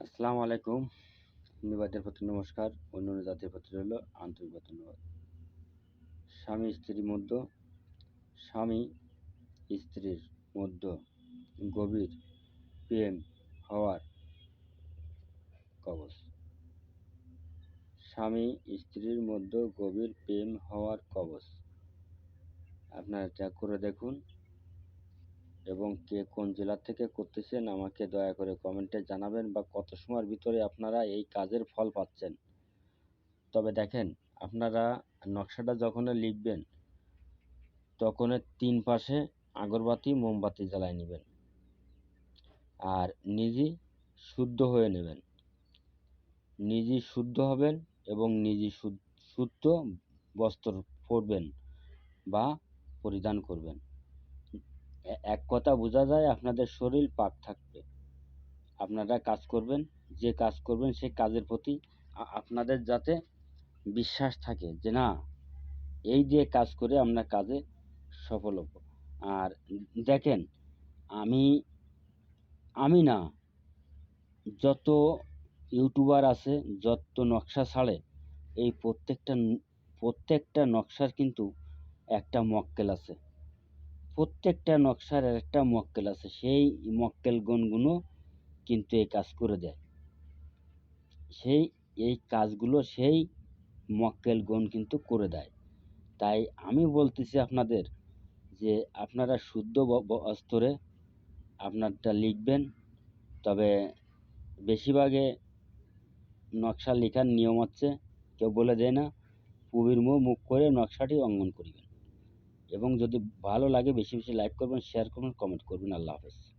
আসসালামু আলাইকুম। নিবাদের প্রতি নমস্কার, অন্য অন্য জাতির প্রতি রইল আন্তরিক ধন্যবাদ। স্বামী স্ত্রীর মধ্যে, স্বামী স্ত্রীর মধ্যে গভীর প্রেম হওয়ার কবচ। স্বামী স্ত্রীর মধ্যে গভীর প্রেম হওয়ার কবচ। আপনারা এটা করে দেখুন। এবং কে কোন জেলা থেকে করতেছেন আমাকে দয়া করে কমেন্টে জানাবেন বা কত সময়ের ভিতরে আপনারা এই কাজের ফল পাচ্ছেন। তবে দেখেন, আপনারা নকশাটা যখন লিখবেন, তখন তিন পাশে আগরবাতি, মোমবাতি জ্বালায় নেবেন। আর নিজে শুদ্ধ হয়ে নেবেন। নিজে শুদ্ধ হবেন এবং নিজে শুদ্ধ বস্ত্র পরবেন বা পরিধান করবেন। এক কথা বোঝা যায়, আপনাদের শরীর পাক থাকবে। আপনারা কাজ করবেন, যে কাজ করবেন সেই কাজের প্রতি আপনাদের যাতে বিশ্বাস থাকে যে না, এই যে কাজ করে আমরা কাজে সফল হব। আর দেখেন, আমি আমি না, যত ইউটিউবার আছে, যত নকশা ছাড়ে, এই প্রত্যেকটা প্রত্যেকটা নকশার কিন্তু একটা মক্কেল আছে। প্রত্যেকটা নকশার একটা মক্কেল আছে। সেই মক্কেল গণগুলো কিন্তু এই কাজ করে দেয়। সেই, এই কাজগুলো সেই মক্কেল গণ কিন্তু করে দেয়। তাই আমি বলতেছি আপনাদের যে, আপনারা শুদ্ধ ব- ব- স্তরে আপনারটা লিখবেন। তবে বেশিরভাগে নকশা লেখার নিয়ম হচ্ছে, কেউ বলে দেয় না, পুবির মুখ মুখ করে নকশাটি অঙ্কন করিবেন। এবং যদি ভালো লাগে বেশি বেশি লাইক করবেন শেয়ার করবেন কমেন্ট করবেন। আল্লাহ হাফেজ।